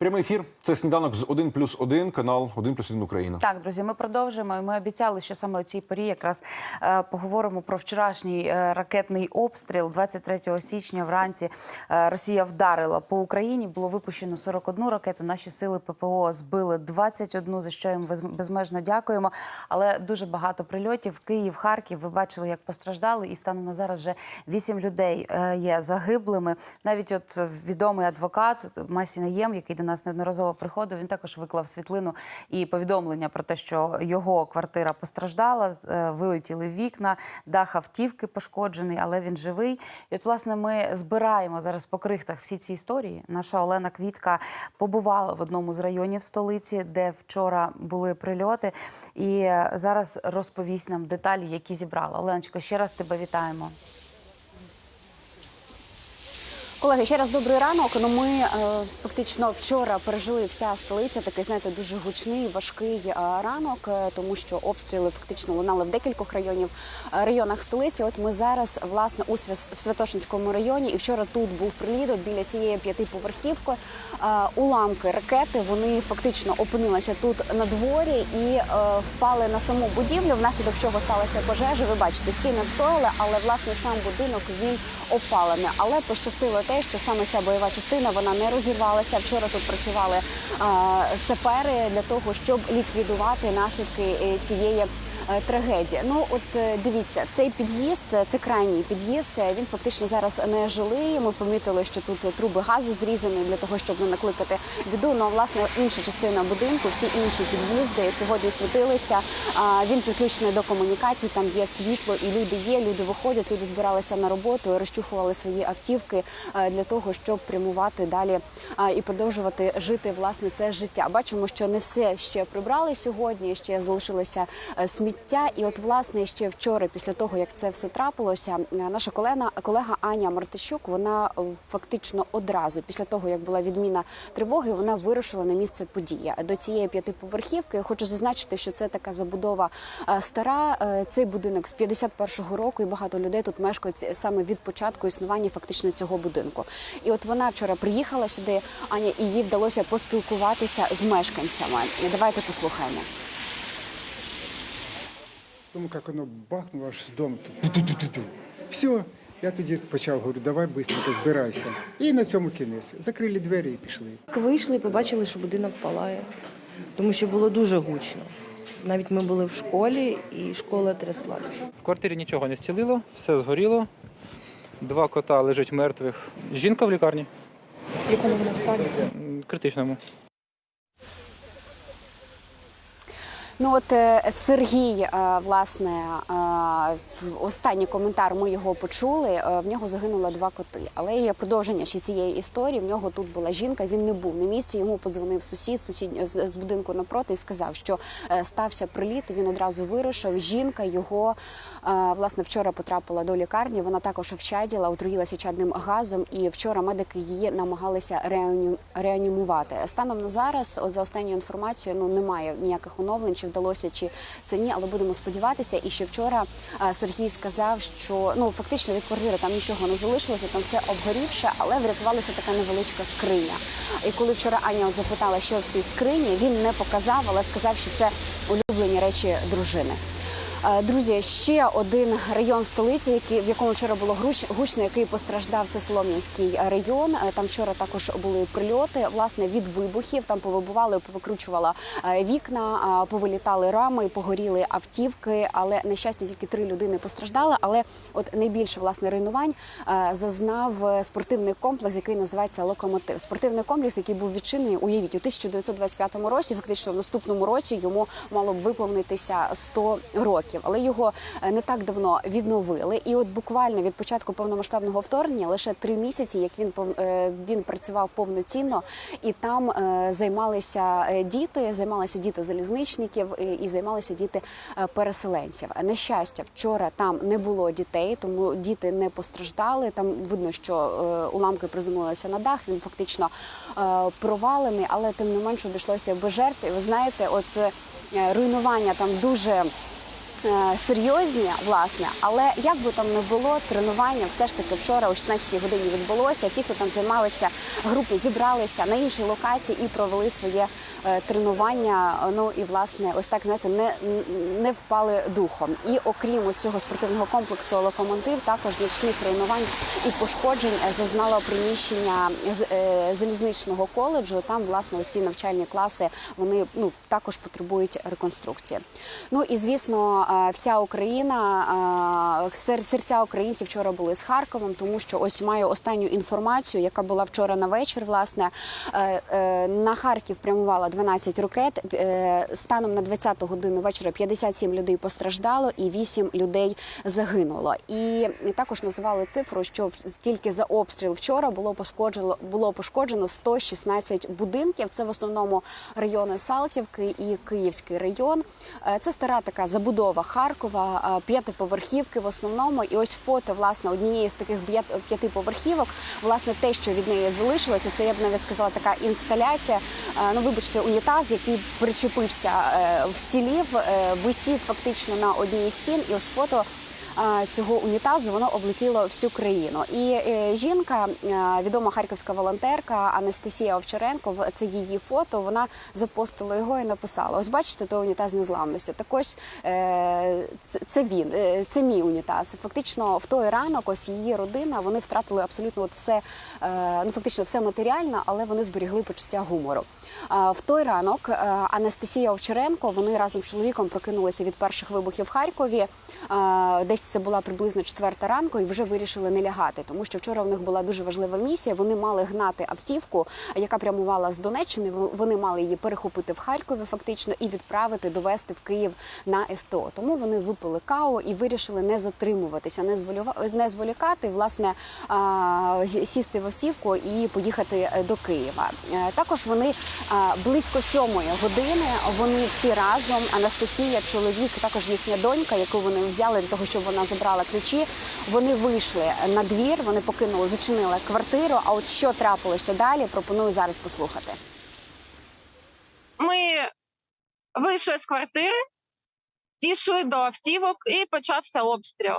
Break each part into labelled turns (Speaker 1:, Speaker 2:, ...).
Speaker 1: Прямий ефір. Це сніданок з 1 плюс 1, канал 1 плюс 1 Україна.
Speaker 2: Так, друзі, ми продовжуємо. Ми обіцяли, що саме у цій порі якраз е, поговоримо про вчорашній е, ракетний обстріл. 23 січня вранці е, Росія вдарила по Україні. Було випущено 41 ракету. Наші сили ППО збили 21, за що їм без- безмежно дякуємо. Але дуже багато прильотів. Київ, Харків. Ви бачили, як постраждали, і станом на зараз вже 8 людей є загиблими. Навіть от відомий адвокат Масі Наєм, який до нас неодноразово приходив, він також виклав світлину і повідомлення про те, що його квартира постраждала, е, вилетіли вікна, дах автівки пошкоджений, але він живий. І от, власне, ми збираємо зараз по крихтах всі ці історії. Наша Олена Квітка побувала в одному з районів столиці, де вчора були прильоти, і е, зараз розповість нам деталі, які зібрала. Оленочко, ще раз тебе вітаємо.
Speaker 3: Колеги, ще раз добрий ранок. Ну ми е, фактично вчора пережили вся столиця. Такий знаєте, дуже гучний, важкий е, ранок, е, тому що обстріли фактично лунали в декількох районів е, районах столиці. От ми зараз власне у Свя- в Святошинському районі, і вчора тут був приліт біля цієї п'ятиповерхівки. Е, уламки ракети вони фактично опинилися тут на дворі і е, впали на саму будівлю. Внаслідок чого сталася пожежа. Ви бачите, стіни встояли, але власне сам будинок він опалений. Але пощастило те, що саме ця бойова частина вона не розірвалася. Вчора тут працювали сапери для того, щоб ліквідувати наслідки е, цієї. Е, Трагедія. Ну от е, дивіться, цей під'їзд, е, це крайній під'їзд. Він фактично зараз не жилий. Ми помітили, що тут труби газу зрізані для того, щоб не накликати біду. Ну а власне інша частина будинку, всі інші під'їзди сьогодні світилися. Він підключений до комунікацій. Там є світло, і люди є. Люди виходять, люди збиралися на роботу, розчухували свої автівки для того, щоб прямувати далі і продовжувати жити власне це життя. Бачимо, що не все ще прибрали сьогодні. Ще залишилося е, сміття. І от власне ще вчора, після того як це все трапилося, е, наша колега, колега Аня Мартищук, вона е, фактично одразу після того, як була відміна тривоги, вона вирушила на місце події до цієї п'ятиповерхівки. Хочу зазначити, що це така забудова е, стара. Цей будинок з 51-го року, і багато людей тут мешкають саме від початку існування фактично цього будинку. І от вона вчора приїхала сюди, Аня, і їй вдалося поспілкуватися з мешканцями. Давайте послухаємо.
Speaker 4: Тому як воно бахнуло аж з дому. Все, я тоді почав говорю, давай швидко збирайся. І на цьому кінець. Закрили двері і пішли.
Speaker 5: Вийшли і побачили, що будинок палає, тому що було дуже гучно. Навіть ми були в школі, і школа тряслася.
Speaker 6: В квартирі нічого не зцілило, все згоріло. Два кота лежать мертвих. Жінка в лікарні.
Speaker 5: В якому вона стані?
Speaker 6: Критичному.
Speaker 3: Ну от е, Сергій, е, власне, е, останній коментар ми його почули. В нього загинуло два коти. Але є продовження ще цієї історії. В нього тут була жінка. Він не був на місці. Йому подзвонив сусід сусід з, будинку напроти і сказав, що стався приліт. Він одразу вирушив. Жінка його власне вчора потрапила до лікарні. Вона також вчаділа, отруїлася чадним газом. І вчора медики її намагалися реані- реанімувати. Станом на зараз, за останньою інформацією, ну немає ніяких оновлень, чи вдалося, чи це ні, але будемо сподіватися. І ще вчора е, Сергій сказав, що ну фактично від квартири там нічого не залишилося, там все обгорівше, але врятувалася така невеличка скриня. І коли вчора Аня запитала, що в цій скрині, він не показав, але сказав, що це улюблені речі дружини. Е, Друзі, ще один район столиці, який в якому вчора було гучно, який постраждав, це Солом'янський район. Е, Там вчора також були прильоти. Власне від вибухів там повибували, повикручувала е, вікна, повилітали рами, погоріли автівки. Але на щастя, тільки три людини постраждали. Але от найбільше власне руйнувань зазнав спортивний комплекс, який називається Локомотив. Спортивний комплекс, який був відчинений, уявіть, у 1925 році. Фактично в наступному році йому мало б виповнитися 100 років. Років, але його е, не так давно відновили. І от буквально від початку повномасштабного вторгнення лише три місяці, як він е, він працював повноцінно, і там е, займалися діти, займалися діти залізничників і, займалися діти переселенців. На щастя, вчора там не було дітей, тому діти не постраждали. Там видно, що уламки приземлилися на дах. Він фактично провалений, але тим не менш обійшлося без жертв. Ви знаєте, от руйнування там дуже. Е, Серйозні, власне, але як би там не було, тренування все ж таки вчора о 16 годині відбулося. Всі, хто там займалися, групи зібралися на іншій локації і провели своє е, тренування. Ну і власне, ось так знаєте, не, не впали духом. І окрім цього спортивного комплексу локомотив, також значних руйнувань і пошкоджень е, зазнало приміщення залізничного коледжу. Там власне ці навчальні класи вони ну також потребують реконструкції. Ну і звісно, вся Україна, е, серця українців вчора були з Харковом, тому що ось маю останню інформацію, яка була вчора на вечір. Власне Е, е, на Харків прямувала 12 ракет. Е, Станом на 20 годину вечора 57 людей постраждало і 8 людей загинуло. І також називали цифру, що в- тільки за обстріл вчора було пошкоджено було пошкоджено 116 будинків. Це в основному райони Салтівки і Київський район. Е, Це стара така забудова Харкова, е, п'ятиповерхівки в основному. І ось фото власне однієї з таких п'яти поверхівок, Власне, те, що від неї залишилося, це я б навіть сказала така інсталяція. Е, Ну, вибачте, унітаз, який причепився, е, вцілів, е, висів фактично на одній із стін. І ось фото цього унітазу воно облетіло всю країну. І е, жінка, е, відома харківська волонтерка Анастасія Овчаренко, це її фото. Вона запостила його і написала: Ось бачите, то унітаз незламності. Так ось е, це, він, це мій унітаз. Фактично, в той ранок, ось її родина, вони втратили абсолютно от все, ну фактично все матеріальне, але вони зберігли почуття гумору. В той ранок Анастасія Овчаренко вони разом з чоловіком прокинулися від перших вибухів в Харкові. Е, Десь це була приблизно четверта ранку, і вже вирішили не лягати, тому що вчора в них була дуже важлива місія. Вони мали гнати автівку, яка прямувала з Донеччини. Вон- Вони мали її перехопити в Харкові, фактично, і відправити довести в Київ на СТО. Тому вони випили каву і вирішили не затримуватися, не не зволікати, власне, сісти в автівку і поїхати е, до Києва. Е, Також вони близько сьомої години. Вони всі разом. Анастасія, чоловік, також їхня донька, яку вони взяли для того, щоб вона забрала ключі. Вони вийшли на двір, вони покинули, зачинили квартиру. А от що трапилося далі, пропоную зараз послухати.
Speaker 7: Ми вийшли з квартири, дійшли до автівок і почався обстріл.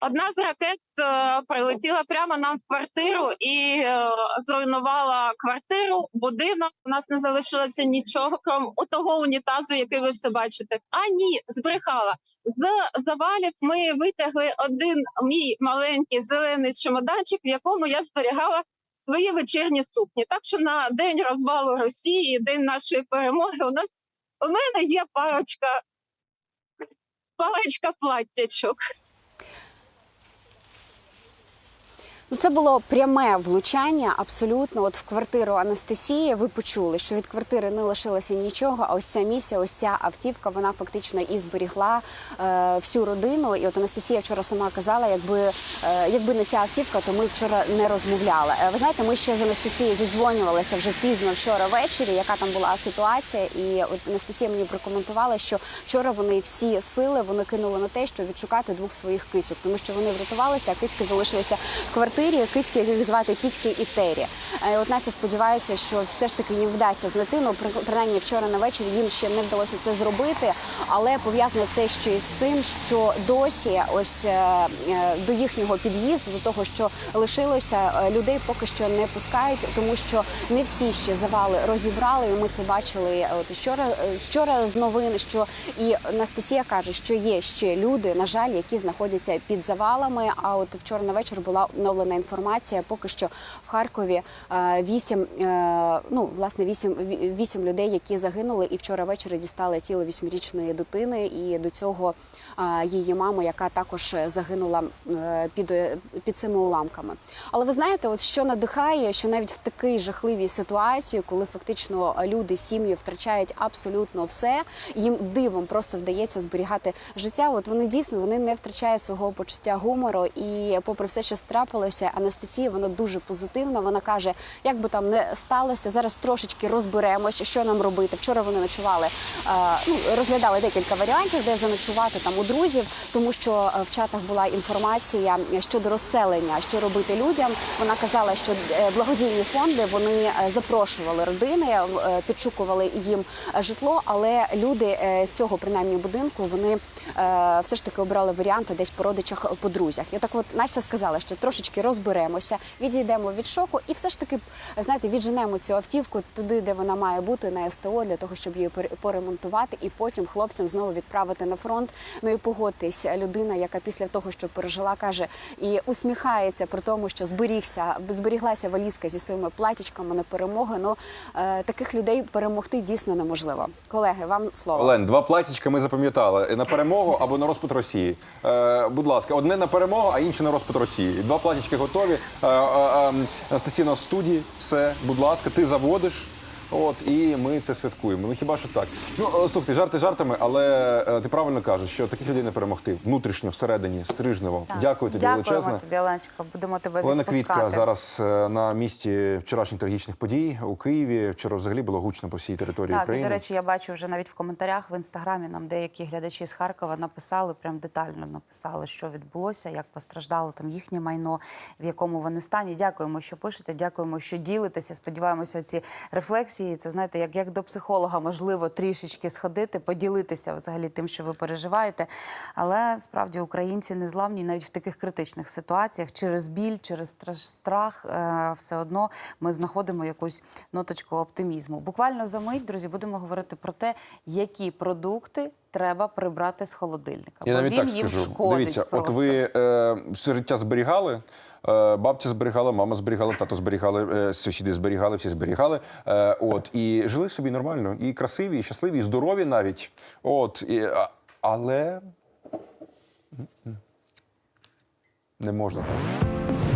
Speaker 7: Одна з ракет е, прилетіла прямо нам в квартиру і е, зруйнувала квартиру, будинок. У нас не залишилося нічого, крім того унітазу, який ви все бачите. А ні, збрехала. З завалів ми витягли один мій маленький зелений чемоданчик, в якому я зберігала свої вечірні сукні. Так що на день розвалу Росії, день нашої перемоги, у нас у мене є парочка, парочка платтячок.
Speaker 3: Ну, це було пряме влучання абсолютно. От в квартиру Анастасії ви почули, що від квартири не лишилося нічого. А ось ця місія, ось ця автівка, вона фактично і зберігла е, всю родину. І от Анастасія вчора сама казала, якби, е, якби не ця автівка, то ми вчора не розмовляли. Е, ви знаєте, ми ще з Анастасією зідзвонювалися вже пізно вчора ввечері, яка там була ситуація. І от Анастасія мені прокоментувала, що вчора вони всі сили вони кинули на те, щоб відшукати двох своїх кицьок, тому що вони врятувалися, а кицьки залишилися в квартирі. Кицьки, яких звати Піксі і Террі. Е, От Настя сподівається, що все ж таки їм вдасться знайти. Ну, принаймні вчора на вечір їм ще не вдалося це зробити, але пов'язане це ще й з тим, що досі ось е, е, до їхнього під'їзду, до того, що лишилося, людей поки що не пускають, тому що не всі ще завали розібрали. І ми це бачили от вчора. Вчора з новин, що і Анастасія каже, що є ще люди, на жаль, які знаходяться під завалами. А от вчора на вечір була оновлена підтверджувана інформація. Поки що в Харкові е, вісім, е, ну власне вісім, вісім людей, які загинули, і вчора ввечері дістали тіло вісьмирічної дитини. І до цього її мама, яка також загинула е, під, е, під цими уламками. Але ви знаєте, от що надихає, що навіть в такій жахливій ситуації, коли фактично люди, сім'ї втрачають абсолютно все, їм дивом просто вдається зберігати життя. От вони дійсно вони не втрачають свого почуття гумору. І попри все, що трапилося, Анастасія вона дуже позитивна. Вона каже, як би там не сталося, зараз трошечки розберемося, що нам робити. Вчора вони ночували, е, ну розглядали декілька варіантів, де заночувати там у друзів, тому що е, в чатах була інформація щодо розселення, що робити людям. Вона казала, що е, благодійні фонди вони е, запрошували родини, підшукували їм житло, але люди з цього принаймні будинку вони все ж таки обрали варіанти десь по родичах, по друзях. І так, от Настя сказала, що трошечки розберемося, відійдемо від шоку, і все ж таки знаєте, відженемо цю автівку туди, де вона має бути на СТО, для того, щоб її поремонтувати, і потім хлопцям знову відправити на фронт. Ну і погодьтесь, людина, яка після того, що пережила, каже і усміхається при тому, що зберігся, зберіглася валізка зі своїми платічками на перемоги. Ну е, таких людей перемогти дійсно неможливо. Колеги, вам слово.
Speaker 1: Олень, два платічка ми запам'ятали на перемогу або на розпад Росії. Е, будь ласка, одне на перемогу, а інше на розпад Росії. Два платічки готові. Е, е, е, Анастасія в студії. Все, будь ласка, ти заводиш. От і ми це святкуємо. Ну хіба що так? Ну е, слухайте, жарти жартами, але е, ти правильно кажеш, що таких людей не перемогти внутрішньо, всередині, стрижнево. Дякую тобі
Speaker 2: Дякуємо
Speaker 1: величезне.
Speaker 2: тобі, Оленчика. Будемо тебе
Speaker 1: Олена
Speaker 2: відпускати.
Speaker 1: Квітка зараз е, на місці вчорашніх трагічних подій у Києві. Вчора взагалі було гучно по всій території
Speaker 2: Так,
Speaker 1: України.
Speaker 2: до речі, я бачу вже навіть в коментарях в інстаграмі нам деякі глядачі з Харкова написали, прям детально написали, що відбулося, як постраждало там їхнє майно, в якому вони стані. Дякуємо, що пишете. Дякуємо, що ділитеся. Сподіваємося, ці рефлексії. Це знаєте, як, як до психолога можливо трішечки сходити, поділитися взагалі тим, що ви переживаєте. Але справді українці незламні навіть в таких критичних ситуаціях через біль, через стра- страх, е, все одно ми знаходимо якусь ноточку оптимізму. Буквально за мить, друзі, будемо говорити про те, які продукти треба прибрати з холодильника.
Speaker 1: Я
Speaker 2: бо
Speaker 1: навіть
Speaker 2: він
Speaker 1: так
Speaker 2: їм
Speaker 1: скажу.
Speaker 2: шкодить
Speaker 1: Дивіться,
Speaker 2: просто.
Speaker 1: от ви е, все життя зберігали. Е, Бабця зберігала, мама зберігала, тато зберігали, е, сусіди зберігали, всі зберігали. Е, От і жили собі нормально, і красиві, і щасливі, і здорові навіть. От і, але не можна так.